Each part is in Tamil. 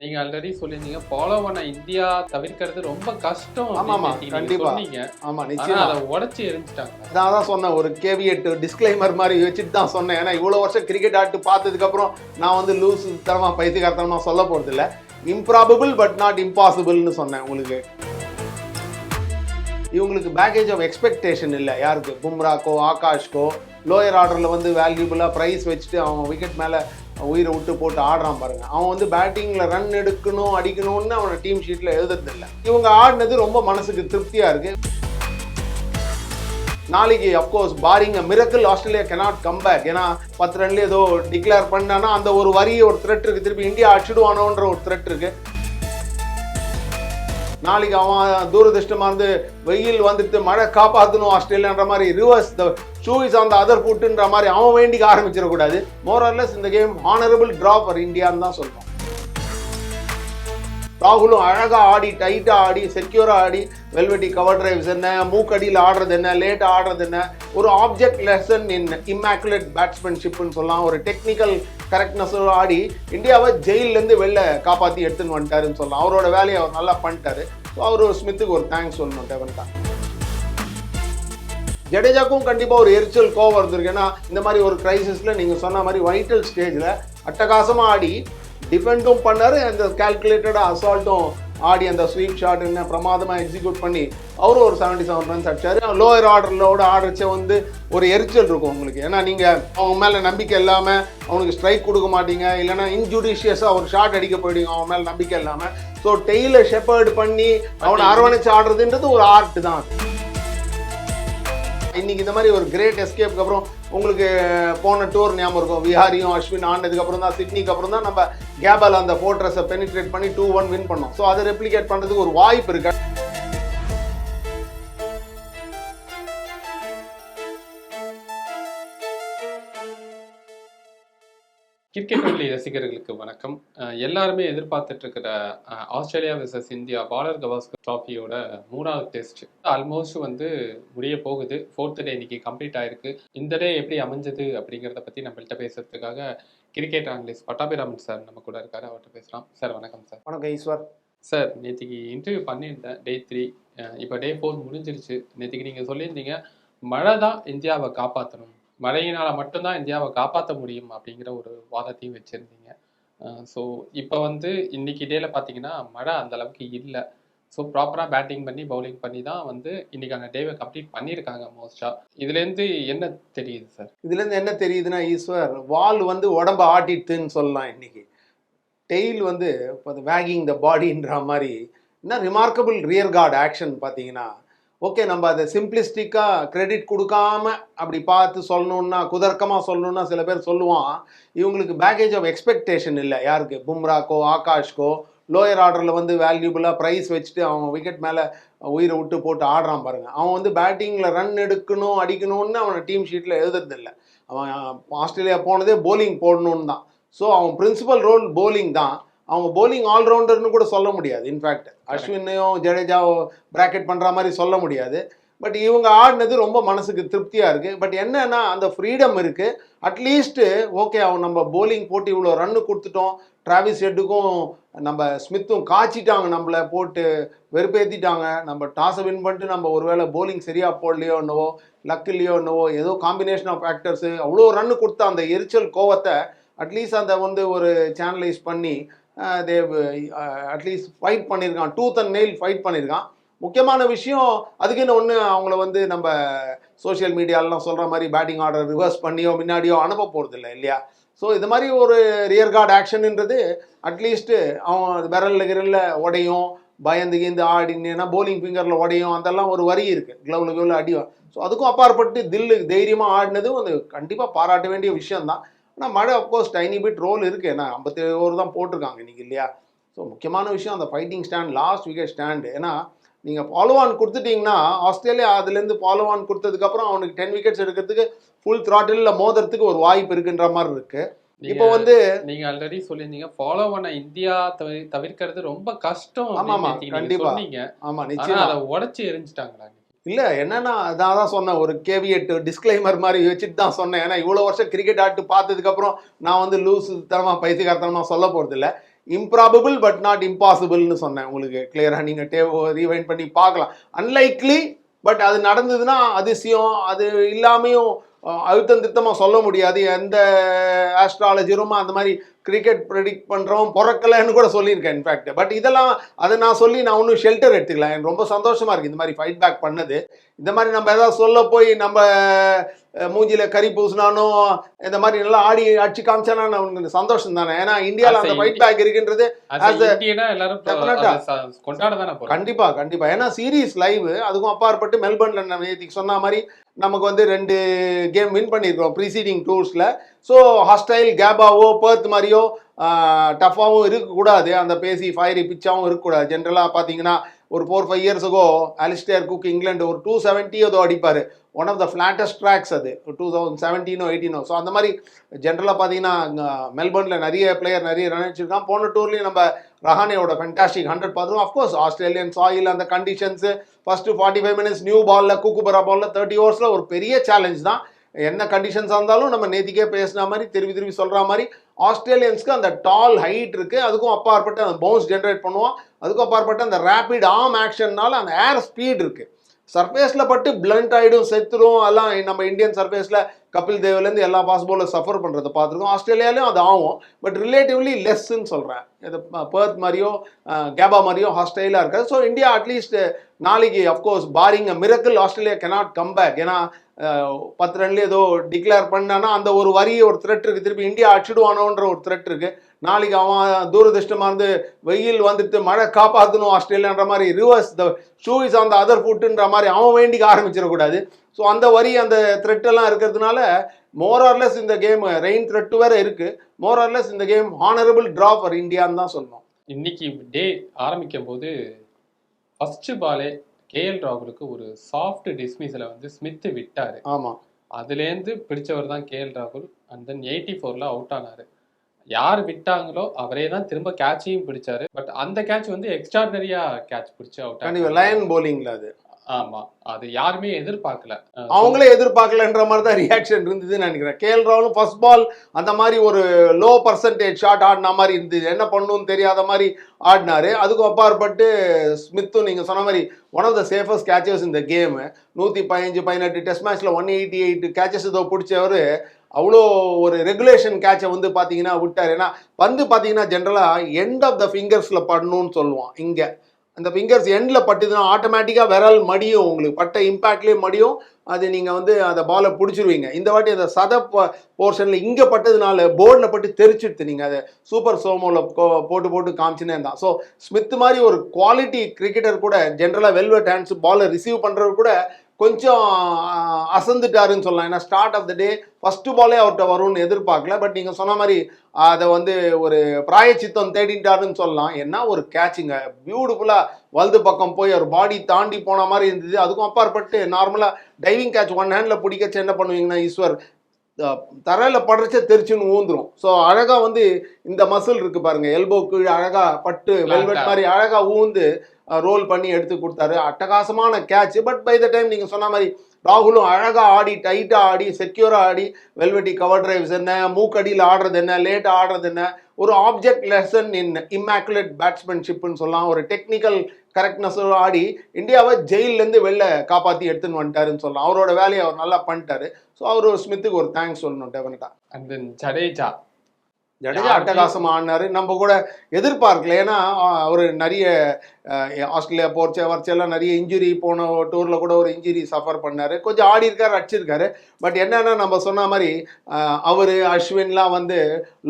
நீங்க ஆல்ரெடி சொல்லியிருந்தீங்க ஃபாலோ பண்ண இந்தியா தவிர்க்கிறது ரொம்ப கஷ்டம் ஆமா, ஆமா, கண்டிப்பா. ஆமா நிச்சயமா. அதை உடைச்சு எரிஞ்சிட்டாங்க. நான் தான் சொன்னேன் ஒரு கேவியட் டிஸ்க்ளைமர் மாதிரி வச்சுட்டு தான் சொன்னேன். ஏன்னா இவ்வளோ வருஷம் கிரிக்கெட் ஆட்டு பார்த்ததுக்கு அப்புறம் நான் வந்து லூஸ் தரமா பைத்தியகாரத்தனமா சொல்ல போறது இல்ல இம்ப்ராபபிள் பட் நாட் இம்பாசிபிள்னு சொன்னேன் உங்களுக்கு. இவங்களுக்கு பேக்கேஜ் ஆஃப் எக்ஸ்பெக்டேஷன் இல்லை. யாருக்கு? பும்ராக்கோ ஆகாஷ்கோ லோயர் ஆர்டரில் வந்து வேல்யூபிளாக ப்ரைஸ் வச்சுட்டு அவன் விக்கெட் மேலே உயிரை விட்டு போட்டு ஆடுறான் பாருங்க. அவன் வந்து பேட்டிங்கில் ரன் எடுக்கணும் அடிக்கணும்னு அவனை டீம் ஷீட்டில் எழுதுறதில்ல. இவங்க ஆடினது ரொம்ப மனசுக்கு திருப்தியாக இருக்கு. நாளைக்கு of course barring miracle Australia cannot come back ஏன்னா பத்து ரன்ல ஏதோ டிக்ளேர் பண்ணானா அந்த ஒரு வரிய ஒரு த்ரெட் இருக்கு. திருப்பி இந்தியா அடிச்சிடுவானோன்ற ஒரு த்ரெட் இருக்கு. நாளைக்கு அவன் தூரதிருஷ்டமா இருந்து வெயில் வந்துட்டு மழை காப்பாற்றணும் ஆஸ்திரேலியான்ற மாதிரி reverse the shoe is on the other ஃபுட்டுன்ற மாதிரி அவன் வேண்டிக்க ஆரம்பிச்சிடக்கூடாது. மோரர்லெஸ் இந்த கேம் ஹானரபிள் ட்ரா ஃபார் இந்தியான்னு தான் சொல்றோம். ராகுலும் அழகாக ஆடி டைட்டாக ஆடி செக்யூராக ஆடி வெல்வெட்டி கவர் டிரைவ்ஸ் என்ன மூக்கடியில் ஆடுறது என்ன லேட்டாக ஆடுறது என்ன ஒரு ஆப்ஜெக்ட் லெசன் இன் இம்மேக்குலேட் பேட்ஸ்மேன்ஷிப்னு சொல்லலாம். ஒரு டெக்னிக்கல் கரெக்ட்னஸ் ஆடி இந்தியாவை ஜெயிலேருந்து வெளில காப்பாற்றி எடுத்துன்னு வந்துட்டாருன்னு சொல்லலாம். அவரோட வேலையை அவர் நல்லா பண்ணிட்டாரு. ஸோ அவர் ஸ்மித்துக்கு ஒரு தேங்க்ஸ் சொல்லணும் தான் ஜடேஜாக்கும் கண்டிப்பாக ஒரு எரிச்சல் கோவம் இருந்திருக்கு ஏன்னா இந்த மாதிரி ஒரு கிரைசிஸில் நீங்கள் சொன்ன மாதிரி வைட்டல் ஸ்டேஜில் அட்டகாசமாக ஆடி டிஃபெண்டும் பண்ணாரு. அந்த கால்குலேட்டடாக அசால்ட்டும் ஆடி அந்த ஸ்வீப் ஷாட் என்ன பிரமாதமாக எக்ஸிக்யூட் பண்ணி அவரும் ஒரு செவன்டி செவன் ரன்ஸ் அடிச்சாரு லோயர் ஆர்டர்லோட ஆடுறச்ச வந்து ஒரு எரிச்சல் இருக்கும் உங்களுக்கு. ஏன்னா நீங்கள் அவங்க மேலே நம்பிக்கை இல்லாமல் அவனுக்கு ஸ்ட்ரைக் கொடுக்க மாட்டீங்க. இல்லைன்னா இன்ஜுடிஷியஸாக ஒரு ஷாட் அடிக்க போயிடுங்க அவன் மேலே நம்பிக்கை இல்லாமல் ஸோ டெய்ல ஷெப்பர்டு பண்ணி அவனை அரவணைச்சு ஆடுறதுன்றது ஒரு ஆர்ட் தான். இன்னைக்கு இந்த மாதிரி ஒரு கிரேட் எஸ்கேப்க்கு அப்புறம் உங்களுக்கு போன டூர் ஞாபகம் இருக்கும். விஹாரியும் அஸ்வின் ஆனதுக்கு அப்புறம் தான் சிட்னிக்கு அப்புறம் தான் நம்ம கேபால் அந்த ஃபோர்ட்ரஸை பெனிட்ரேட் பண்ணி டூ ஒன் வின் பண்ணோம். ஸோ அதை ரெப்ளிகேட் பண்ணுறதுக்கு ஒரு வாய்ப்பு இருக்கு. கிரிக்கெட் ஒன்லி ரசிகர்களுக்கு வணக்கம். எல்லாருமே எதிர்பார்த்துட்டு இருக்கிற Australia versus India Border Gavaskar டிராஃபியோட மூணாவது டெஸ்ட் ஆல்மோஸ்ட் வந்து முடிய போகுது. ஃபோர்த் டே இன்னைக்கு கம்ப்ளீட் ஆயிருக்கு. இந்த டே எப்படி அமைஞ்சது அப்படிங்கிறத பத்தி நம்மள்ட்ட பேசுறதுக்காக கிரிக்கெட் அனலிஸ்ட் பட்டாபிராமன் சார் நம்ம கூட இருக்காரு. அவர்கிட்ட பேசலாம். சார் வணக்கம் சார் வணக்கம் ஈஸ்வர். சார் நேற்றுக்கு இன்டர்வியூ பண்ணியிருந்தேன். டே த்ரீ இப்போ டே ஃபோர் முடிஞ்சிருச்சு. நேற்றுக்கு நீங்கள் சொல்லியிருந்தீங்க மழை தான் இந்தியாவை காப்பாற்றணும் மழையினால் மட்டும்தான் இந்தியாவை காப்பாற்ற முடியும் அப்படிங்கிற ஒரு வாதத்தையும் வச்சுருந்தீங்க. ஸோ இப்போ வந்து இன்னைக்கு டேல பார்த்தீங்கன்னா மழை அந்த அளவுக்கு இல்லை. ஸோ ப்ராப்பராக பேட்டிங் பண்ணி பவுலிங் பண்ணி தான் வந்து இன்னைக்கான டேவை கம்ப்ளீட் பண்ணியிருக்காங்க மோஸ்ட்டாக இதுலேருந்து என்ன தெரியுது சார் இதுலேருந்து என்ன தெரியுதுன்னா ஈஸ்வர் வால் வந்து உடம்ப ஆட்டிட்டுன்னு சொல்லலாம் இன்னைக்கு. டெய்ல் வந்து இப்போ வேகிங் த பாடின்ற மாதிரி என்ன ரிமார்க்கபிள் ரியர் கார்டு ஆக்ஷன் பார்த்தீங்கன்னா ஓகே நம்ம அதை சிம்பிளிஸ்டிக்காக கிரெடிட் கொடுக்காம அப்படி பார்த்து சொல்லணுன்னா குதர்க்கமாக சொல்லணுன்னா சில பேர் சொல்லுவான் இவங்களுக்கு பேக்கேஜ் ஆஃப் எக்ஸ்பெக்டேஷன் இல்லை. யாருக்கு? பும்ராக்கோ ஆகாஷ்கோ லோயர் ஆர்டரில் வந்து வேல்யூபிளாக ப்ரைஸ் வச்சுட்டு அவன் விக்கெட் மேலே உயிரை விட்டு போட்டு ஆடுறான் பாருங்கள் அவன் வந்து பேட்டிங்கில் ரன் எடுக்கணும் அடிக்கணும்னு அவனை டீம் ஷீட்டில் எழுதுறதில்ல அவன் ஆஸ்திரேலியா போனதே போலிங் போடணுன்னு தான். ஸோ அவன் பிரின்சிபல் ரோல் போலிங் தான். அவங்க போலிங் ஆல்ரவுண்டர்னு கூட சொல்ல முடியாது. இன்ஃபேக்ட் அஸ்வினையும் ஜடேஜாவோ பிராக்கெட் பண்ணுற மாதிரி சொல்ல முடியாது. பட் இவங்க ஆடினது ரொம்ப மனசுக்கு திருப்தியாக இருக்குது பட் என்னன்னா அந்த ஃப்ரீடம் இருக்குது அட்லீஸ்ட்டு ஓகே அவன் நம்ம போலிங் போட்டு இவ்வளோ ரன்னு கொடுத்துட்டோம். டிராவிஸ் ஹெட்டுக்கும் நம்ம ஸ்மித்தும் காய்ச்சிட்டாங்க நம்மளை போட்டு வெறுப்பேற்றிட்டாங்க நம்ம டாஸை வின் பண்ணிட்டு நம்ம ஒருவேளை போலிங் சரியாக போடலையோ என்னவோ லக் இல்லையோ என்னவோ ஏதோ காம்பினேஷன் ஆஃப் ஃபேக்டர்ஸு அவ்வளோ ரன்னு கொடுத்த அந்த எரிச்சல் கோவத்தை அட்லீஸ்ட் அந்த வந்து ஒரு சேனலைஸ் பண்ணி தேவ் அட்லீஸ்ட் ஃபைட் பண்ணியிருக்கான் டூத் அண்ட் நெயில் ஃபைட் பண்ணியிருக்கான் முக்கியமான விஷயம் அதுக்குன்னு ஒன்று அவங்கள வந்து நம்ம சோஷியல் மீடியாலலாம் சொல்கிற மாதிரி பேட்டிங் ஆர்டர் ரிவர்ஸ் பண்ணியோ முன்னாடியோ அனுப்ப போகிறது இல்லை இல்லையா? ஸோ இது மாதிரி ஒரு ரியர் கார்டு ஆக்ஷன்ன்றது அட்லீஸ்ட்டு அவன் விரல்ல கிரலில் உடையும் பயந்து கீந்து ஆடினா போலிங் ஃபிங்கரில் உடையும் அதெல்லாம் ஒரு வரி இருக்குது க்ளவுல கிளவுல அடியும் ஸோ அதுக்கும் அப்பாற்பட்டு தில்லு தைரியமாக ஆடினதும் அது கண்டிப்பாக பாராட்ட வேண்டிய விஷயம்தான். ஆனால் மழை அஃப்கோர்ஸ் டைனி பிட் ரோல் இருக்குது ஏன்னா ஐம்பத்தி ஓவர் தான் போட்டிருக்காங்க இன்னைக்கு இல்லையா? ஸோ முக்கியமான விஷயம் அந்த fighting stand last wicket stand ஏன்னா நீங்கள் ஃபாலோவான் கொடுத்துட்டீங்கன்னா ஆஸ்திரேலியா அதுலேருந்து ஃபாலோவான் கொடுத்ததுக்கப்புறம் அவனுக்கு டென் விக்கெட்ஸ் எடுக்கிறதுக்கு ஃபுல் த்ராட்டிலில் மோதுறதுக்கு ஒரு வாய்ப்பு இருக்குன்ற மாதிரி இருக்கு. இப்போ வந்து நீங்க ஆல்ரெடி சொல்லியிருந்தீங்க ஃபாலோ பண்ண இந்தியா தவி- தவிர்க்கிறது ரொம்ப கஷ்டம் ஆமா, ஆமா, கண்டிப்பா. ஆனா நிச்சயம். அதை உடைச்சு எரிஞ்சிட்டாங்களா இல்லை என்னன்னா நான் தான் சொன்னேன் ஒரு கேவியட் டிஸ்க்ளைமர் மாதிரி வச்சுட்டு தான் சொன்னேன். ஏன்னா இவ்வளோ வருஷம் கிரிக்கெட் ஆட்டு பார்த்ததுக்கப்புறம் நான் வந்து லூஸ் தரமாக பைத்தியகாரத்தனமாக சொல்ல போகிறது இல்லை. இம்ப்ராபபிள் பட் நாட் இம்பாசிபிள்னு சொன்னேன். உங்களுக்கு கிளியராக நீங்கள் டே ரீவைண்ட் பண்ணி பார்க்கலாம். அன்லைக்லி பட் அது நடந்ததுன்னா அதிசயம் அது இல்லாமையும் அழுத்தம் திருத்தமாக சொல்ல முடியாது. எந்த ஆஸ்ட்ராலஜரும் அந்த மாதிரி கிரிக்கெட் ப்ரெடிக்ட் பண்ணுறோம் பிறக்கலைன்னு கூட சொல்லியிருக்கேன் இன்ஃபேக்ட் பட் இதெல்லாம் அதை நான் சொல்லி நான் ஒன்றும் ஷெல்டர் எடுத்துக்கலாம் எனக்கு ரொம்ப சந்தோஷமாக இருக்குது இந்த மாதிரி ஃபைட் பேக் பண்ணது. இந்த மாதிரி நம்ம ஏதாவது சொல்ல போய் நம்ம அஹ், மூஞ்சில கறி பூசினானோ இந்த மாதிரி நல்லா ஆடி அடிச்சு காமிச்சானா அவனுக்கு சந்தோஷம் தானே. ஏன்னா இந்தியாவில் அந்த ஃபைட் பேக் இருக்குன்றது கண்டிப்பா கண்டிப்பா. ஏன்னா சீரீஸ் லைவ் அதுக்கும் அப்பாற்பட்டு மெல்பர்ன்ல நான் நேத்திக்கு சொன்ன மாதிரி நமக்கு வந்து ரெண்டு கேம் வின் பண்ணியிருக்கோம் ப்ரீசீடிங் டூர்ஸ்ல ஸோ ஹாஸ்டைல் கேபாவோ பர்த் மாதிரியோ டஃபாகவும் இருக்கக்கூடாது. அந்த பேசி ஃபயரி பிச்சாகவும் இருக்கக்கூடாது. ஜென்ரலாக பார்த்தீங்கன்னா ஒரு ஃபோர் ஃபைவ் இயர்ஸுக்கோ அலிஸ்டேர் குக் இங்கிலாண்டு ஒரு டூ செவன்ட்டி ஏதோ அடிப்பார். One of the flattest tracks அது. டூ தௌசண்ட் செவன்டீனோ எயிட்டீனோ ஸோ அந்த மாதிரி ஜென்ரலாக பார்த்தீங்கன்னா மெல்பர்னில் நிறைய பிளேயர் நிறைய ரன் அடிச்சிருக்கான். போன டூர்லேயும் நம்ம ரஹானேயோட ஃபென்டாஸ்டிக் ஹண்ட்ரட் பார்த்துருவோம் அஃப்கோர்ஸ் ஆஸ்திரேலியன் சாயில் அந்த conditions first forty five minutes new பாலில் கூக்குபரா பாலில் தேர்ட்டி ஓவர்ஸில் ஒரு பெரிய சேலஞ்ச் தான். என்ன கண்டிஷன்ஸாக இருந்தாலும் நம்ம நேத்திக்கே பேசின மாதிரி திரும்பி திரும்பி சொல்கிற மாதிரி ஆஸ்திரேலியன்ஸ்க்கு அந்த டால் ஹைட் இருக்குது அதுக்கும் அப்பாற்பட்டு அந்த பவுன்ஸ் ஜென்ரேட் பண்ணுவோம் அதுக்கும் அப்பாற்பட்டு அந்த ரேப்பிட் ஆம் ஆக்ஷன்னால அந்த ஏர் ஸ்பீட் இருக்குது சர்ஃபேஸில் பட்டு பிளண்ட் ஆகிடும் செத்துரும். எல்லாம் நம்ம இந்தியன் சர்ஃபேஸில் கபில் தேவ்லேருந்து எல்லா பாஸ்போலும் சஃபர் பண்ணுறதை பார்த்துருக்கோம். ஆஸ்திரேலியாலையும் அது ஆகும். பட் ரிலேட்டிவ்லி லெஸ்ஸுன்னு சொல்கிறேன் இது பர்த் மாதிரியோ கேபா மாதிரியோ ஹாஸ்டைலாக இருக்காது. ஸோ இந்தியா அட்லீஸ்ட் நாளைக்கு of course barring miracle Australia cannot come back ஏன்னா பத்து ரன்லேயே ஏதோ டிக்ளேர் பண்ணானா அந்த ஒரு வரி ஒரு த்ரெட் இருக்குது திருப்பி இந்தியா அடிச்சிடுவானோன்ற ஒரு த்ரெட் இருக்குது நாளைக்கு அவன் தூரதிருஷ்டமாக இருந்து வெயில் வந்துட்டு மழை காப்பாற்றணும் ஆஸ்திரேலியான்ற மாதிரி reverse the shoe is on the other ஃபுட்டுன்ற மாதிரி அவன் வேண்டிக்க ஆரம்பிச்சிடக்கூடாது. ஸோ அந்த வரி அந்த த்ரெட் எல்லாம் இருக்கிறதுனால மோரார்லெஸ் இந்த கேம் ரெயின் த்ரெட்டு வேற இருக்குது மோரார்லெஸ் இந்த கேம் ஹானரபிள் ட்ரா ஃபார் இந்தியான்னு தான் சொல்லணும். இன்னைக்கு டே ஆரம்பிக்கும் போது ஃபஸ்ட்டு பாலே கேஎல் ராகுலுக்கு ஒரு சாஃப்ட் டிஸ்மிஸில் வந்து ஸ்மித் விட்டாரு. ஆமா. அதுலேருந்து பிடிச்சவர் தான் கேஎல் ராகுல். அண்ட் தென் எயிட்டி ஃபோரில் அவுட் ஆனாரு. யார் விட்டாங்களோ அவரே தான் திரும்ப கேட்சையும் பிடிச்சாரு. பட் அந்த கேட்ச் வந்து எக்ஸ்ட்ராடனரியா கேட்ச் பிடிச்சு அவுட் லயன் போலிங்ல அது. ஆமா. அது யாருமே எதிர்பார்க்கல. அவங்களே எதிர்பார்க்கலன்ற மாதிரி தான் ரியாக்ஷன் இருந்ததுன்னு நினைக்கிறேன். கேஎல் ராகுலும் ஃபர்ஸ்ட் பால் அந்த மாதிரி ஒரு லோ பர்சன்டேஜ் ஷாட் ஆடின மாதிரி இருந்தது. என்ன பண்ணணும்னு தெரியாத மாதிரி ஆடினாரு. அதுக்கு அப்பாற்பட்டு ஸ்மித்தும் நீங்கள் சொன்ன மாதிரி one of the safest catches இந்த கேமு நூற்றி பதினஞ்சு பதினெட்டு டெஸ்ட் மேட்ச்சில் ஒன் எயிட்டி எயிட் கேச்சஸ் இதோ பிடிச்சவர் அவ்வளோ ஒரு ரெகுலேஷன் கேட்சை வந்து பார்த்தீங்கன்னா விட்டார். ஏன்னா வந்து பார்த்தீங்கன்னா ஜென்ரலாக எண்ட் ஆஃப் த ஃபிங்கர்ஸில் பண்ணணும்னு சொல்லுவான் இங்கே. அந்த ஃபிங்கர்ஸ் எண்டில் பட்டுதுன்னா ஆட்டோமேட்டிக்காக விரல் மடியும். உங்களுக்கு பட்ட இம்பேக்ட்லேயே மடியும். அது நீங்கள் வந்து அந்த பாலை பிடிச்சிருவீங்க. இந்த வாட்டி அந்த சத போர்ஷனில் இங்கே பட்டதுனால போர்டில் பட்டு தெரிச்சிடுது நீங்கள் அதை சூப்பர் சோமோவில் போட்டு போட்டு காமிச்சுனே இருந்தான் ஸோ ஸ்மித் மாதிரி ஒரு குவாலிட்டி கிரிக்கெட்டர் கூட ஜென்ரலாக வெல்வெட் ஹேண்ட்ஸ் பாலை ரிசீவ் பண்ணுறவர் கூட கொஞ்சம் அசந்துட்டாருன்னு சொல்லலாம். ஏன்னா start of the day first பாலே அவர்கிட்ட வரும்னு எதிர்பார்க்கல. பட் நீங்கள் சொன்ன மாதிரி அதை வந்து ஒரு பிராயச்சித்தம் தேடிட்டாருன்னு சொல்லலாம். என்ன ஒரு கேட்சிங்க பியூட்டிஃபுல்லாக வலது பக்கம் போய் அவர் பாடி தாண்டி போன மாதிரி இருந்தது. அதுக்கும் அப்பாற்பட்டு நார்மலாக டைவிங் கேட்ச் ஒன் ஹேண்டில் பிடிக்கச்சு என்ன பண்ணுவீங்கன்னா ஈஸ்வர் தரையில் படுறச்ச தெரிச்சுன்னு ஊந்துரும். ஸோ அழகாக வந்து இந்த மசில் இருக்கு பாருங்க. எல்போ கீழே அழகாக பட்டு வெல்வெட் மாதிரி அழகாக ஊந்து ரோல் பண்ணி எடுத்து கொடுத்தாரு. அட்டகாசமான catch but by the time நீங்கள் சொன்ன மாதிரி ராகுலும் அழகாக ஆடி டைட்டாக ஆடி செக்யூராக ஆடி வெல்வெட்டி கவர் டிரைவ்ஸ் என்ன மூக்கடியில் ஆடுறது என்ன லேட்டாக ஆடுறது என்ன ஒரு ஆப்ஜெக்ட் லெசன் இன் இம்மாக்குலேட் பேட்ஸ்மேன்ஷிப்னு சொல்லலாம். ஒரு டெக்னிக்கல் கரெக்ட்னஸ் ஆடி இந்தியாவை ஜெயிலேருந்து வெளில காப்பாற்றி எடுத்துன்னு வந்துட்டாருன்னு சொல்லலாம். அவரோட வேலையை அவர் நல்லா பண்ணிட்டாரு. ஸோ அவர் ஸ்மித்துக்கு ஒரு தேங்க்ஸ் சொல்லணும் டெஃபினட்டாக அண்ட் தென் ஜடேஜா ஜடேஜா அட்டகாசமா ஆடினாரு. நம்ம கூட எதிர்பார்க்கல. ஏன்னா அவர் நிறைய ஆஸ்திரேலியா போர்ச்ச வரைச்செல்லாம் நிறைய இன்ஜுரி போன டூர்ல கூட ஒரு இன்ஜுரி சஃபர் பண்ணாரு. கொஞ்சம் ஆடி இருக்காரு அடிச்சிருக்காரு. பட் என்னன்னா நம்ம சொன்ன மாதிரி அவர் அஸ்வின்லாம் வந்து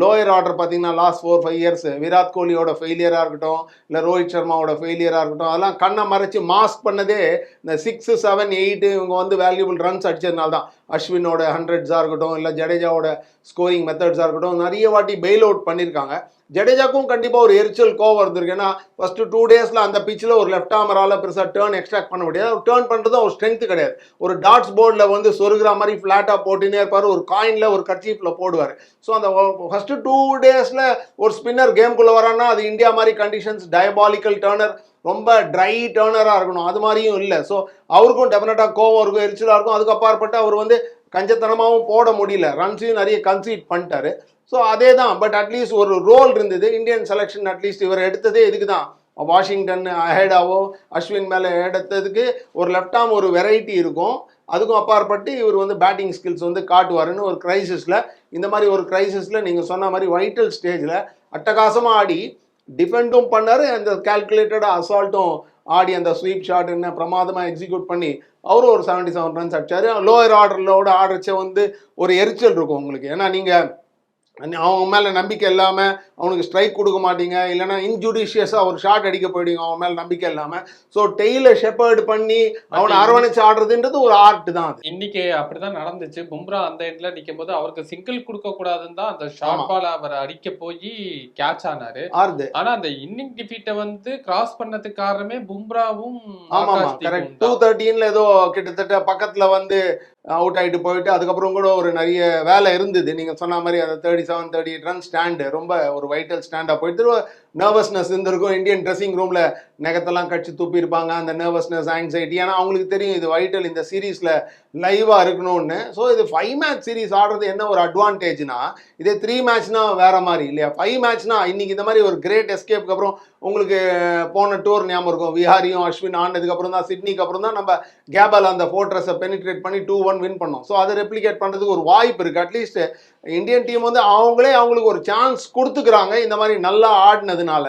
லோயர் ஆர்டர் பார்த்தீங்கன்னா last four five years Virat கோலியோட ஃபெயிலியராக இருக்கட்டும் இல்லை ரோஹித் சர்மாவோட ஃபெயிலியராக இருக்கட்டும் அதெல்லாம் கண்ணை மறைச்சு மாஸ்க் பண்ணதே இந்த சிக்ஸ் செவன் எயிட் இவங்க வந்து வேல்யூபிள் ரன்ஸ் அடிச்சதுனால தான். அஸ்வினோட ஹண்ட்ரட்ஸாக இருக்கட்டும் இல்லை ஜடேஜாவோட ஸ்கோரிங் மெத்தட்ஸாக இருக்கட்டும் நிறைய வாட்டி பெயில் அவுட் பண்ணியிருக்காங்க. ஜடேஜாக்கும் கண்டிப்பாக ஒரு எரிச்சல் கோவம் இருந்திருக்கு ஏன்னா ஃபஸ்ட்டு டூ டேஸில் அந்த பிச்சில் ஒரு லெஃப்ட் ஆமரால் பெருசாக டேர்ன் எக்ஸ்ட்ராக்ட் பண்ண முடியாது. டேர்ன் பண்ணுறது ஒரு ஸ்ட்ரென்த்து கிடையாது. ஒரு டாட்ஸ் போர்டில் வந்து சொருகிற மாதிரி ஃப்ளாட்டாக போட்டுனே இருப்பார். ஒரு காயினில் ஒரு கர்ச்சீஃபில் போடுவார். ஸோ அந்த ஃபஸ்ட்டு டூ டேஸில் ஒரு ஸ்பின்னர் கேம்குள்ளே வரான்னா அது இந்தியா மாதிரி கண்டிஷன்ஸ் டயபாலிக்கல் டேர்னர் ரொம்ப ட்ரை டேர்னராக இருக்கணும். அது மாதிரியும் இல்லை. ஸோ அவருக்கும் டெஃபினட்டாக கோவம் இருக்கும் எரிச்சலாக இருக்கும். அதுக்கு அப்பாற்பட்டு அவர் வந்து கஞ்சத்தனமாகவும் போட முடியல. ரன்ஸையும் நிறைய கன்சீட் பண்ணிட்டாரு. ஸோ அதே தான் பட் அட்லீஸ்ட் ஒரு ரோல் இருந்தது. இந்தியன் செலெக்ஷன் அட்லீஸ்ட் இவர் எடுத்ததே இதுக்கு தான் வாஷிங்டன் அஹெடாவோ அஸ்வின் மேலே எடுத்ததுக்கு ஒரு லெஃப்ட் ஆம் ஒரு வெரைட்டி இருக்கும். அதுக்கும் அப்பாற்பட்டு இவர் வந்து பேட்டிங் ஸ்கில்ஸ் வந்து காட்டுவாருன்னு ஒரு கிரைசிஸில் இந்த மாதிரி ஒரு கிரைசிஸில் நீங்கள் சொன்ன மாதிரி வைட்டல் ஸ்டேஜில் அட்டகாசமாக ஆடி டிஃபெண்டும் பண்ணார் அந்த கால்குலேட்டடாக அசால்ட்டும் ஆடி அந்த ஸ்வீப் ஷாட் என்ன பிரமாதமாக எக்ஸிக்யூட் பண்ணி அவரும் ஒரு செவன்ட்டி செவன் ரன்ஸ் அடிச்சார் லோயர் ஆர்டர்லோட ஆடுறச்ச வந்து ஒரு எரிச்சல் இருக்கும் உங்களுக்கு. ஏன்னா நீங்கள் அவங்க மேலே நம்பிக்கை இல்லாமல் அவனுக்கு ஸ்ட்ரைக் கொடுக்க மாட்டீங்க. இல்லைன்னா இன்ஜுடிஷியஸாக ஒரு ஷாட் அடிக்க போயிடுங்க அவன் மேலே நம்பிக்கை இல்லாமல் ஸோ டெய்ல ஷெப்பர்டு பண்ணி அவனை அரவணைச்சு ஆடுறதுன்றது ஒரு ஆர்ட் தான் அது. இன்னைக்கு அப்படிதான் நடந்துச்சு. பும்ரா அந்த எண்ட்ல நிக்கும் போது அவருக்கு சிங்கிள் கொடுக்க கூடாதுன்னு தான் அந்த ஷார்ட். பால் அவர் அடிக்க போய் கேட்ச் ஆனாரு. ஆனா அந்த இன்னிங் டிஃபீட்டை வந்து கிராஸ் பண்ணதுக்கு காரணமே பும்ராவும் ஆமா கரெக்ட் டூ. தேர்ட்டீன்ல ஏதோ கிட்டத்தட்ட பக்கத்துல வந்து அவுட் ஆயிட்டு போயிட்டு அதுக்கப்புறம் கூட ஒரு நிறைய வேலை இருந்தது. நீங்க சொன்ன மாதிரி அந்த thirty seven thirty eight run stand ரொம்ப ஒரு வைட்டல் ஸ்டாண்டாக போயிட்டு நர்வஸ்னஸ் இருந்திருக்கும் இந்தியன் ட்ரெஸ்ஸிங் ரூமில் நெகத்தெல்லாம் கட்சி துப்பியிருப்பாங்க அந்த நர்வஸ்னஸ் ஆங்ஸைட்டி ஏன்னா அவங்களுக்கு தெரியும் இது வைட்டல் இந்த சீரீஸில் லைவாக இருக்கணும்னு. ஸோ இது ஃபைவ் மேட்ச் சீரிஸ் ஆடுறது என்ன ஒரு அட்வான்டேஜ்னா இதே த்ரீ மேட்ச்னா வேறு மாதிரி இல்லையா? ஃபைவ் மேட்ச்னா இன்றைக்கி இந்த மாதிரி ஒரு கிரேட் எஸ்கேப்க்கு அப்புறம் உங்களுக்கு போன டூர் ஞாபகம் இருக்கும். விஹாரியும் அஸ்வின் ஆண்டதுக்கப்புறம் தான் சிட்னிக்கு அப்புறம் தான் நம்ம கேபால் அந்த ஃபோர்ட்ரஸை பெனிட்ரேட் பண்ணி டூ ஒன் வின் பண்ணோம். ஸோ அதை ரெப்ளிகேட் பண்ணுறதுக்கு ஒரு வாய்ப்பு இருக்குது அட்லீஸ்ட் இந்தியன் டீம் வந்து அவங்களே அவங்களுக்கு ஒரு சான்ஸ் கொடுத்துக்கிறாங்க. இந்த மாதிரி நல்லா ஆடினது அதனால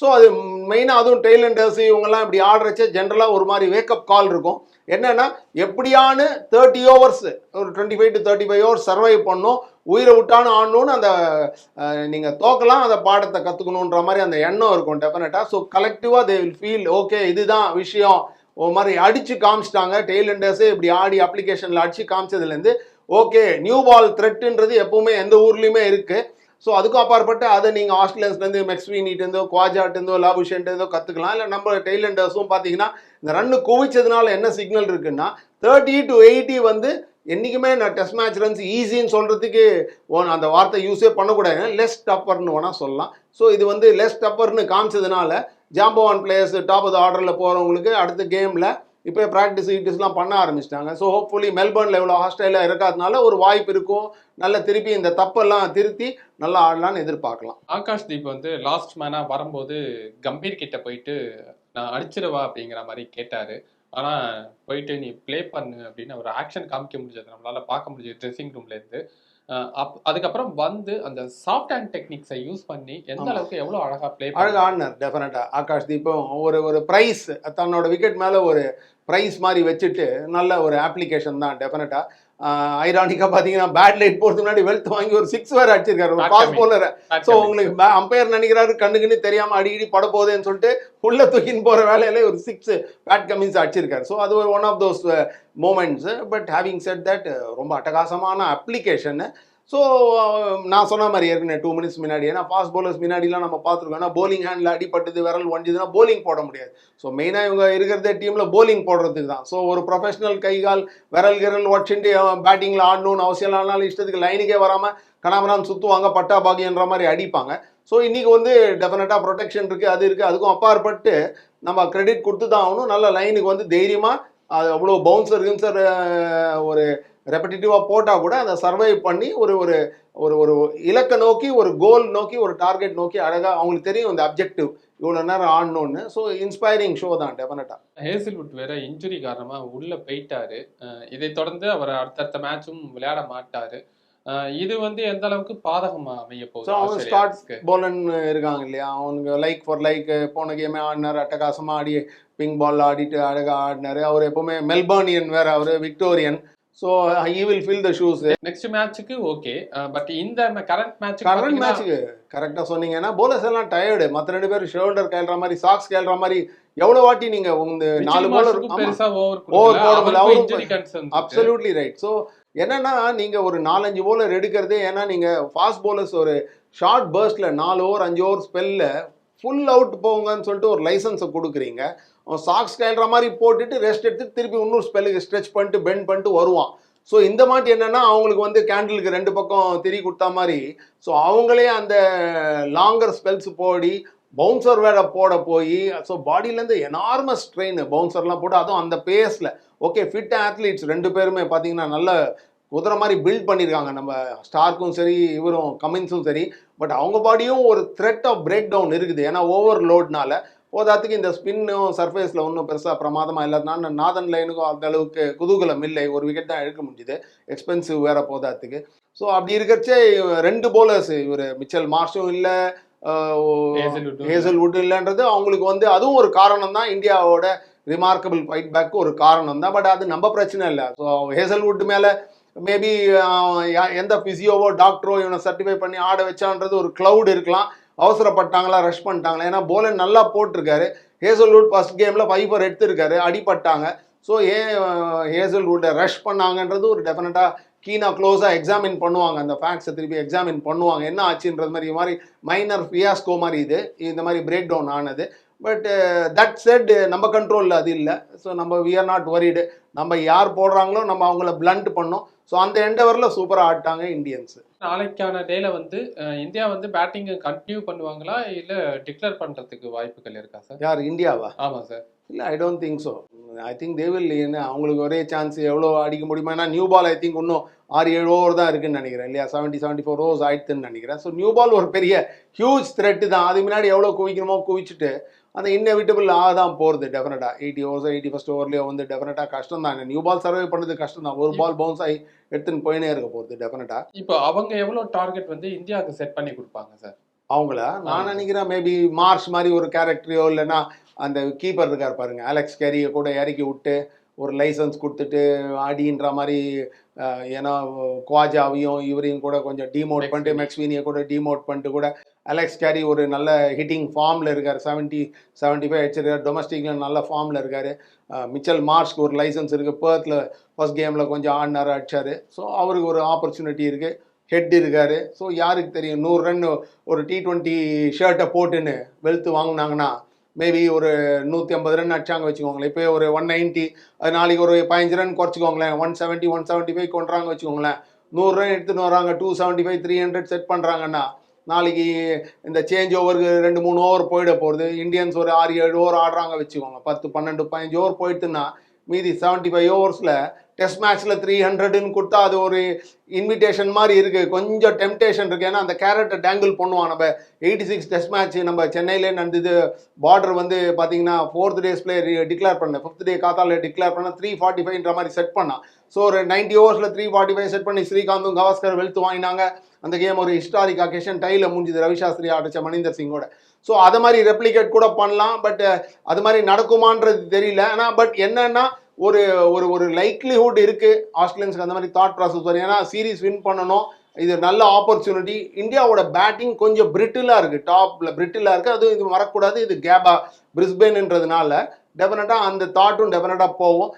ஸோ அது மெயினாக அதுவும் டெய்லண்டர்ஸ் இவங்கெல்லாம் இப்படி ஆடுறச்சே ஜென்ரலாக ஒரு மாதிரி வேக்கப் கால் இருக்கும். என்னன்னா எப்படியானு தேர்ட்டி ஓவர்ஸ் ஒரு twenty five to thirty five hours survive பண்ணணும். உயிரை விட்டானு ஆடணும்னு அந்த நீங்கள் தோக்கலாம் அந்த பாடத்தை கற்றுக்கணுன்ற மாதிரி அந்த எண்ணம் இருக்கும் டெஃபினட்டாக ஸோ கலெக்டிவாக தே வில் ஃபீல் ஓகே இதுதான் விஷயம். ஒரு மாதிரி அடித்து காமிச்சிட்டாங்க. டெய்லண்டர்ஸே இப்படி ஆடி அப்ளிகேஷனில் அடித்து காமிச்சதுலேருந்து ஓகே நியூ பால் த்ரெட்டுன்றது எப்பவுமே எந்த ஊர்லேயுமே இருக்குது ஸோ அதுக்கும் அப்பாற்பட்டு அதை நீங்கள் ஆஸ்திரேலியன்ஸ்லேருந்து மெக்ஸ்வீனிட்டேருந்தோ குவாஜாட்டேருந்தோ லாபுஷன்ட்டேருந்தோ கற்றுக்கலாம் இல்லை நம்ம டெய்லண்டர்ஸும் பார்த்தீங்கன்னா இந்த ரன்னு குவிச்சதுனால என்ன சிக்னல் இருக்குன்னா தேர்ட்டி டு எயிட்டி வந்து என்றைக்குமே நான் டெஸ்ட் மேட்ச் ரன்ஸ் ஈஸின்னு சொல்கிறதுக்கு அந்த வார்த்தை யூஸே பண்ணக்கூடாது லெஸ் டப்பர்னு வேணால் சொல்லலாம். ஸோ இது வந்து லெஸ் டப்பர்னு காமிச்சதுனால ஜாம்பவான் பிளேயர்ஸ் டாப் ஆஃப் ஆர்டரில் போகிறவங்களுக்கு அடுத்த கேமில் இப்போ ப்ராக்டிஸ் ஈட்டிஸ்லாம் பண்ண ஆரம்பிச்சிட்டாங்க. ஸோ ஹோப்ஃபுல்லி மெல்பர்னில் இவ்வளோ ஹாஸ்டலில் இருக்காதனால ஒரு வாய்ப்பு இருக்கும். நல்ல திருப்பி இந்த தப்பெல்லாம் திருத்தி நல்லா ஆடலாம்னு எதிர்பார்க்கலாம். ஆகாஷ் தீப் வந்து லாஸ்ட் மேனாக வரும்போது கம்பீர் கிட்ட போயிட்டு நான் அடிச்சிருவா அப்படிங்கிற மாதிரி கேட்டார். ஆனால் போயிட்டு நீ ப்ளே பண்ணு அப்படின்னு ஒரு ஆக்ஷன் காமிக்க முடிஞ்சது நம்மளால் பார்க்க முடிஞ்சது ட்ரெஸ்ஸிங் ரூம்லேருந்து அப்- அதுக்கப்புறம் வந்து அந்த சாஃப்ட் ஹேண்ட் டெக்னிக்ஸை யூஸ் பண்ணி எந்த. அளவுக்கு எவ்வளவு அழகா ப்ளே அழகு ஆடினார் டெஃபினட்டாக ஆகாஷ் தீபம் ஒரு ஒரு ப்ரைஸ் தன்னோட விக்கெட் மேலே ஒரு ப்ரைஸ் மாதிரி வச்சுட்டு நல்ல ஒரு அப்ளிகேஷன் தான் டெஃபினட்டாக ஐரானிக்காக பார்த்தீங்கன்னா பேட் லைட் போகிறதுக்கு முன்னாடி வெல்த் வாங்கி ஒரு சிக்ஸ் வேறு அடிச்சிருக்காரு. ஒரு பாஸ். போலரை ஸோ உங்களுக்கு அம்பையர் நினைக்கிறாரு கண்ணுக்குன்னு தெரியாம அடிக்கடி பட போகுதுன்னு சொல்லிட்டு உள்ள தூக்கின்னு போற வேலையில ஒரு சிக்ஸ் பேட் கமின்ஸ் அடிச்சிருக்காரு. ஸோ அது ஒரு one of those moments but having set that ரொம்ப அட்டகாசமான அப்ளிகேஷன் ஸோ um, நான் சொன்ன மாதிரி ஏற்கனவே டூ மினிட்ஸ் முன்னாடி ஏன்னா ஃபாஸ்ட் பவுலர்ஸ் முன்னாடிலாம் நம்ம பார்த்துருக்கோம். ஏன்னா போலிங் ஹேண்டில் அடிப்பட்டது விரல் ஒண்டிதுன்னா போலிங் போட முடியாது. ஸோ மெயினாக இவங்க இருக்கிறதே டீமில் போலிங் போடுறதுக்கு தான். ஸோ ஒரு ப்ரொஃபஷனல் கைகால் விரல் கிரல் ஒட்டின்ட்டு பேட்டிங்கில் ஆடணும்னு அவசியம் இல்லைனாலும் இஷ்டத்துக்கு லைனுக்கே வராமல் கனாமரான் சுற்றுவாங்க பட்டா பாகின்ற மாதிரி அடிப்பாங்க. ஸோ இன்றைக்கி வந்து டெஃபினட்டாக ப்ரொடெக்ஷன் இருக்குது அது இருக்குது அதுக்கும் அப்பாற்பட்டு நம்ம கிரெடிட் கொடுத்து தான் ஆகணும். நல்ல லைனுக்கு வந்து தைரியமாக அது அவ்வளோ பவுன்சர் கின்சர் ஒரு ரெப்படிட்டிவாக போட்டால் கூட அதை சர்வைவ் பண்ணி ஒரு ஒரு ஒரு ஒரு இலக்கை நோக்கி ஒரு கோல் நோக்கி ஒரு டார்கெட் நோக்கி அழகாக அவங்களுக்கு தெரியும் இந்த அப்ஜெக்டிவ் இவ்வளோ நேரம் ஆடணும்னு. ஸோ இன்ஸ்பைரிங் ஷோ தான் டெஃபினட்டாக ஹேசில்வுட் வேற இன்ஜுரி காரணமா உள்ள போயிட்டாரு. இதை தொடர்ந்து அவர் அடுத்தடுத்த மேட்சும் விளையாட மாட்டாரு. இது வந்து எந்த அளவுக்கு பாதகமா அமைய போகுது அவன் ஆஸ்திரேலியாவுக்கு? போலன் இருக்காங்க இல்லையா? அவனுக்கு லைக் ஃபார் லைக் போன கேமே ஆடினார். அட்டகாசமாக ஆடி பிங்க் பால் ஆடிட்டு அழகாக ஆடினார். அவர் எப்பவுமே மெல்பர்னியன் வேற அவர் Victorian so he will fill the shoes next மேட்ச்சுக்கு ஓகே பட் இந்த கரண்ட் மேட்ச் கரண்ட் மேட்ச்சுக்கு கரெக்டாக சொன்னீங்கன்னா போலர்ஸ் எல்லாம் டயர்டு மற்ற ரெண்டு பேரும் ஷோல்டர் கேள்ற மாதிரி சாக்ஸ் கேள்ற மாதிரி எவ்வளோ வாட்டி நீங்கள் உங்க நாலு போலர் பெருசா over concern absolutely right so என்னன்னா நீங்க ஒரு நாலஞ்சு போலர் எடுக்கிறதே ஏன்னா நீங்க ஃபாஸ்ட் போலர்ஸ் ஒரு ஷார்ட் பர்ஸ்ட்ல நாலு ஓவர் அஞ்சு ஓவர் ஸ்பெல்ல ஃபுல் அவுட் போங்கன்னு சொல்லிட்டு ஒரு லைசன்ஸை கொடுக்குறீங்க. அவன் சாக்ஸ் கேள்ற மாதிரி போட்டுட்டு ரெஸ்ட் எடுத்து திருப்பி இன்னொரு ஸ்பெல்லுக்கு ஸ்ட்ரெச் பண்ணிட்டு பெண்ட் பண்ணிட்டு வருவான். ஸோ இந்த மாதிரி என்னன்னா அவங்களுக்கு வந்து கேண்டிலுக்கு ரெண்டு பக்கம் திரி கொடுத்தா மாதிரி ஸோ அவங்களே அந்த லாங்கர் ஸ்பெல்ஸ் போடி பவுன்சர் வேற போட போய் ஸோ பாடியிலேருந்து எனார்மஸ் ஸ்ட்ரெயின் பவுன்சர்லாம் போட்டு அதுவும் அந்த பேஸில் ஓகே ஃபிட் ஆத்லீட்ஸ் ரெண்டு பேருமே பார்த்தீங்கன்னா நல்ல குதிரை மாதிரி பில்ட் பண்ணியிருக்காங்க நம்ம ஸ்டார்க்கும் சரி இவரும் கமின்ஸும் சரி பட் அவங்க பாடியும் ஒரு த்ரெட் ஆஃப் பிரேக் டவுன் இருக்குது. ஏன்னா ஓவர் லோட்னால போதாத்துக்கு இந்த ஸ்பின்னும் சர்ஃபேஸில் ஒன்றும் பெருசாக பிரமாதமாக இல்லாதனால நாதன் லைனுக்கும் அந்த அளவுக்கு குதூகலம் இல்லை. ஒரு விக்கெட் தான் எடுக்க முடிஞ்சுது. எக்ஸ்பென்சிவ் வேற போதாத்துக்கு. ஸோ அப்படி இருக்கிறச்சே ரெண்டு போலர்ஸ் இவர். மிச்சல் மார்ஷும் இல்லை உம் ஹேசல்வுட் இல்லைன்றது அவங்களுக்கு வந்து அதுவும் ஒரு காரணம் தான். இந்தியாவோட ரிமார்க்கபிள் ஃபைட் பேக் ஒரு காரணம் தான். பட் அது நம்ம பிரச்சனை இல்லை. ஸோ ஹேசல்வுட் மேலே மேபி எந்த பிசியோவோ டாக்டரோ இவனை சர்டிஃபை பண்ணி ஆட வச்சான்றது ஒரு க்ளவுட் இருக்கலாம். அவசரப்பட்டாங்களா ரஷ் பண்ணிட்டாங்களா? ஏன்னா போலன் நல்லா போட்டிருக்காரு. ஹேசல்வுட் ஃபர்ஸ்ட் கேமில் ஃபைபர் எடுத்திருக்காரு அடிபட்டாங்க. ஸோ ஏன் ஹேசல்வுட்டை ரஷ் பண்ணாங்கன்றது ஒரு டெஃபினட்டாக கீனாக க்ளோஸாக எக்ஸாமின் பண்ணுவாங்க. அந்த ஃபேக்ட்ஸை திருப்பி எக்ஸாமின் பண்ணுவாங்க. என்ன ஆச்சுன்றது மாதிரி இது மாதிரி மைனர் ஃபியாஸ்கோ மாதிரி இது. இந்த மாதிரி பிரேக் டவுன் ஆனது. பட் தட் செட் நம்ம கண்ட்ரோலில் அது இல்லை. ஸோ நம்ம வி ஆர் நாட் worried. நம்ம யார் போடுறாங்களோ நம்ம அவங்கள blunt பண்ணோம். ஸோ அந்த எண்டவரில் சூப்பராக ஆட்டாங்க இந்தியன்ஸ் நாளைக்கான டேல வந்து இந்தியா வந்து பேட்டிங் கண்டினியூ பண்ணுவாங்களா? இல்ல டிக்ளேர் பண்றதுக்கு வாய்ப்புகள் இருக்கா சார் யார் இந்தியாவா? ஆமா சார் இல்லை I don't think so I think they'll என்ன அவங்களுக்கு ஒரே சான்ஸ் எவ்வளோ அடிக்க முடியுமா ஏன்னா நியூ பால் ஐ திங்க் இன்னும் ஆறு ஏழு ஓவர் தான் இருக்குன்னு நினைக்கிறேன் இல்லையா? செவன்ட்டி செவன்ட்டி ஃபோர் ஓவர்ஸ் ஆயிடுத்துன்னு நினைக்கிறேன். ஸோ நியூ பால் ஒரு பெரிய ஹியூஜ் த்ரெட்டு தான். அது முன்னாடி எவ்வளோ குவிக்கணுமோ குவிச்சுட்டு அந்த இன்னெவிட்டபிள் ஆ தான் போகிறது டெஃபினட்டாக எயிட்டி ஓவர்ஸ் எயிட்டி ஃபஸ்ட் ஓவர்லேயே வந்து டெஃபினட்டாக கஷ்டம் தான் நியூ பால் சர்வே பண்ணது கஷ்டம் தான் ஒரு பால் பவுன்ஸ் ஆகி எடுத்துன்னு போயினே இருக்க போகிறது டெஃபினட்டாக இப்போ அவங்க எவ்வளவு டார்கெட் வந்து இந்தியாவுக்கு செட் பண்ணி கொடுப்பாங்க சார் அவங்கள? நான். நினைக்கிறேன் மேபி மார்ச் மாதிரி ஒரு கேரக்டரையோ இல்லைன்னா அந்த கீப்பர் இருக்கார் பாருங்க. அலெக்ஸ் கேரியை கூட இறக்கி விட்டு ஒரு லைசன்ஸ் கொடுத்துட்டு அடின்ற மாதிரி ஏன்னா குவாஜாவையும் இவரையும் கூட கொஞ்சம் டிமோட் பண்ணிட்டு மெக்ஸ்வீனியை கூட டிமோட் பண்ணிட்டு கூட அலெக்ஸ் கேரி ஒரு நல்ல ஹிட்டிங் ஃபார்மில் இருக்கார். செவன்ட்டி செவன்ட்டி ஃபைவ் அடிச்சிருக்காரு டொமஸ்டிக்கில் நல்ல ஃபார்மில் இருக்கார். மிச்சல் மார்ஸ்க்கு ஒரு லைசன்ஸ் இருக்குது பேர்த்தில் ஃபர்ஸ்ட் கேமில் கொஞ்சம் ஆடினார் அடிச்சார். ஸோ அவருக்கு ஒரு ஆப்பர்ச்சுனிட்டி இருக்குது ஹெட் இருக்காரு. ஸோ யாருக்கு தெரியும்? நூறு ரன் ஒரு டி ட்வெண்ட்டி ஷர்ட்டை போட்டுன்னு வெளுத்து வாங்கினாங்கன்னா மேபி ஒரு நூற்றி ஐம்பது ரன் அடிச்சாங்க வச்சுக்கோங்களேன். இப்போ ஒரு ஒன் நைன்ட்டி அது நாளைக்கு ஒரு பதினஞ்சு run குறைச்சிக்கோங்களேன். One seventy one seventy five கொண்டுறாங்க வச்சுக்கோங்களேன். நூறு ரன் எடுத்துன்னு வராங்க. Two seventy five three hundred set பண்ணுறாங்கன்னா நாளைக்கு இந்த சேஞ்ச் ஓவருக்கு ரெண்டு மூணு ஓவர் போயிட போகிறது இந்தியன்ஸ் ஒரு ஆறு ஏழு ஓவர் ஆடுறாங்க வச்சுக்கோங்க. பத்து பன்னெண்டு பதினஞ்சு ஓவர் போயிட்டுன்னா மீதி செவன்ட்டி ஃபைவ் ஓவர்ஸில் டெஸ்ட் மேட்ச்சில் த்ரீ ஹண்ட்ரடுன்னு கொடுத்தா அது ஒரு இன்விடேஷன் மாதிரி இருக்குது கொஞ்சம் டெம்டேஷன் இருக்குது ஏன்னா அந்த கேரட்டை டேங்கிள் பண்ணுவான். நம்ம எயிட்டி சிக்ஸ் டெஸ்ட் மேட்ச் நம்ம சென்னையிலே நடந்தது. பார்டர் வந்து பார்த்தீங்கன்னா ஃபோர்த் டேஸ் பிளே டிக்ளேர் பண்ண ஃபிஃப்த் டே காத்தால டிக்ளேர் பண்ண த்ரீ ஃபார்ட்டி ஃபைவ்ன்ற மாதிரி செட் பண்ணான். ஸோ ஒரு நைன்டி ஓவர்ஸில் த்ரீ ஃபார்ட்டி ஃபைவ் செட் பண்ணி ஸ்ரீகாந்தும் கவாஸ்கர் வெல்த் வாங்கினாங்க. அந்த கேம் ஒரு ஹிஸ்டாரிக் அக்கேஷன் டைல முடிஞ்சுது ரவிசாஸ்திரி அடைச்ச அடிச்ச மணிந்தர் சிங்கோட. ஸோ அதை மாதிரி ரெப்ளிகேட் கூட பண்ணலாம். பட் அது மாதிரி நடக்குமான்றது தெரியல. ஆனால் பட் என்னன்னா ஒரு ஒரு ஒரு லைக்லிஹுட் இருக்குது ஆஸ்திரேலியன்ஸ்க்கு அந்த மாதிரி தாட் ப்ராசஸ் வரும். ஏன்னா சீரிஸ் வின் பண்ணணும். இது நல்ல ஆப்பர்ச்சுனிட்டி இந்தியாவோட பேட்டிங் கொஞ்சம் பிரிட்டிலாக இருக்குது டாப்பில் பிரிட்டிலாக இருக்குது அதுவும் இது வரக்கூடாது. இது கேபா பிரிஸ்பேன்ன்றதுனால டெஃபினட்டாக அந்த தாட்டும் டெஃபினட்டாக போகும்.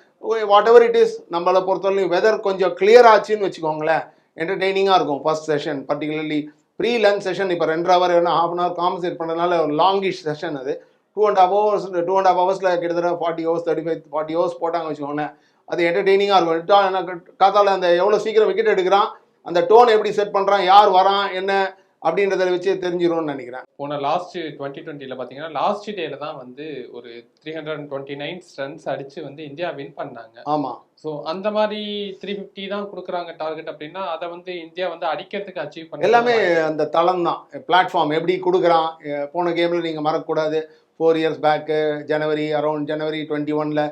வாட் எவர் இட் இஸ் நம்மளை பொறுத்தவரையும் வெதர் கொஞ்சம் கிளியர் ஆச்சுன்னு வச்சுக்கோங்களேன். என்டர்டெய்னிங்காக இருக்கும் first session particularly pre lunch session இப்போ ரெண்டு ஹவர் வேணும் ஹாஃப் அன் ஹவர் காம்பன்சேட் பண்ணதுனால ஒரு லாங்கிஷ் செஷன் அது. Two and half hours two and half ஹவர்ஸில் கிட்டத்தட்ட forty hours thirty five forty hours போட்டாங்க வச்சுக்கோங்களேன். அது என்டர்டெய்னிங்காக இருக்கும். டா- காத்தால அந்த எவ்வளோ சீக்கிரம் விக்கெட் எடுக்கிறான் அந்த டோன் எப்படி செட் பண்ணுறான் யார் வரான் என்ன அப்படின்றத வச்சு தெரிஞ்சிரும்னு நினைக்கிறேன். போன லாஸ்ட் டுவெண்ட்டி டுவெண்ட்டில பாத்தீங்கன்னா லாஸ்ட் டேல தான் வந்து ஒரு three hundred and twenty nine runs அடிச்சு வந்து இந்தியா வின் பண்ணாங்க. ஆமாம் ஸோ அந்த மாதிரி த்ரீ ஃபிஃப்டி தான் கொடுக்குறாங்க டார்கெட் அப்படின்னா அதை வந்து இந்தியா வந்து அடிக்கிறதுக்கு அச்சீவ் பண்ண எல்லாமே அந்த தளம் தான். பிளாட்ஃபார்ம் எப்படி கொடுக்குறான்? போன கேமில் நீங்கள் மறக்கக்கூடாது. Four years back January around January twenty ஒனில்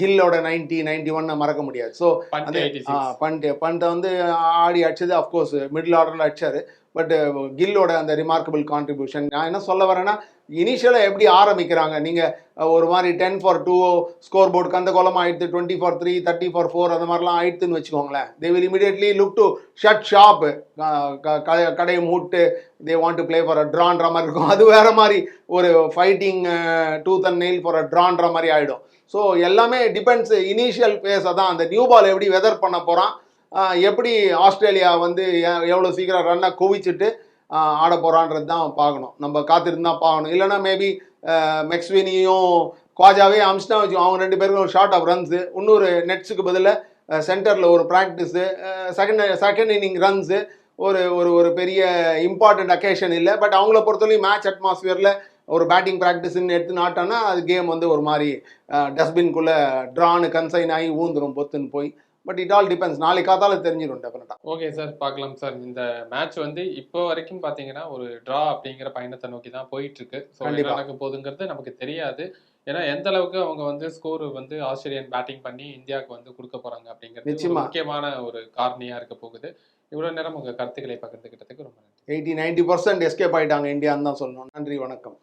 கில்லோட நைன்டி நைன்டி ஒன்னை மறக்க முடியாது. ஸோ பண்ட் பண்ட்டை வந்து ஆடி அடிச்சது அஃப்கோர்ஸ் மிடில் ஆர்டரில் அடிச்சாரு. பட் கில்லோட uh, அந்த ரிமார்க்கபிள் கான்ட்ரிபியூஷன் நான் என்ன சொல்ல வரேன்னா இனிஷியலாக எப்படி ஆரம்பிக்கிறாங்க? நீங்கள் ஒரு மாதிரி ten for two score board கந்த கோலம் ஆயிடுத்து twenty for three thirty for four அந்த மாதிரிலாம் ஆயிடுத்துன்னு வச்சுக்கோங்களேன். They will immediately look to shut shop கடையை மூட்டு they want to play for a ட்ரான்ற மாதிரி இருக்கும். அது வேற மாதிரி ஒரு fighting tooth and nail for a ட்ரான்ற மாதிரி ஆகிடும் ஸோ எல்லாமே டிபெண்ட்ஸ் இனிஷியல் ஃபேஸை தான் அந்த நியூ பால் எப்படி வெதர் பண்ண போகிறான் எப்படி ஆஸ்திரேலியா வந்து எ- எவ்வளோ சீக்கிரம் ரன்னை குவிச்சிட்டு ஆட போகிறான்றது தான் பார்க்கணும். நம்ம காத்திருந்து தான் பார்க்கணும். இல்லைன்னா மேபி மெக்ஸ்வினியும் குவாஜாவே அம்ஸ்டா வச்சு அவங்க ரெண்டு பேருக்கும் ஒரு ஷார்ட் ஆஃப் ரன்ஸு இன்னொரு நெட்ஸுக்கு பதிலாக சென்டரில் ஒரு practice second second inning runs ஒரு ஒரு ஒரு பெரிய இம்பார்ட்டண்ட் அக்கேஷன் இல்லை. பட் அவங்கள பொறுத்தவரையும் மேட்ச் அட்மாஸ்ஃபியரில் ஒரு பேட்டிங் ப்ராக்டிஸ்ன்னு எடுத்து நாட்டோன்னா அது கேம் வந்து ஒரு மாதிரி டஸ்ட்பின்குள்ளே ட்ரானு கன்சைன் ஆகி ஊந்துரும் பொத்துன்னு போய். பட் இட் ஆல் டிபெண்ட்ஸ் நாளைக்கு காத்தால தெரிஞ்சிடும் டெஃபினட்டா ஓகே சார் பார்க்கலாம் சார் இந்த மேட்ச் வந்து இப்போ வரைக்கும் பாத்தீங்கன்னா ஒரு டிரா அப்படிங்கிற பயணத்தை நோக்கி தான் போயிட்டு இருக்கு. நடக்க போகுதுங்கிறது நமக்கு தெரியாது. ஏன்னா எந்த அளவுக்கு அவங்க வந்து ஸ்கோர் வந்து ஆஸ்திரேலியன் பேட்டிங் பண்ணி இந்தியாவுக்கு வந்து கொடுக்க போறாங்க அப்படிங்கிறது. முக்கியமான ஒரு காரணியா இருக்க போகுது. இவ்வளவு நேரம் உங்க கருத்துக்களை பகிர்ந்துக்கிட்டதுக்கு ரொம்ப நன்றி. எயிட்டி நைன்டி பர்சன்ட் எஸ்கேப் ஆயிட்டாங்க இந்தியான்னு தான் சொல்லணும். நன்றி வணக்கம்.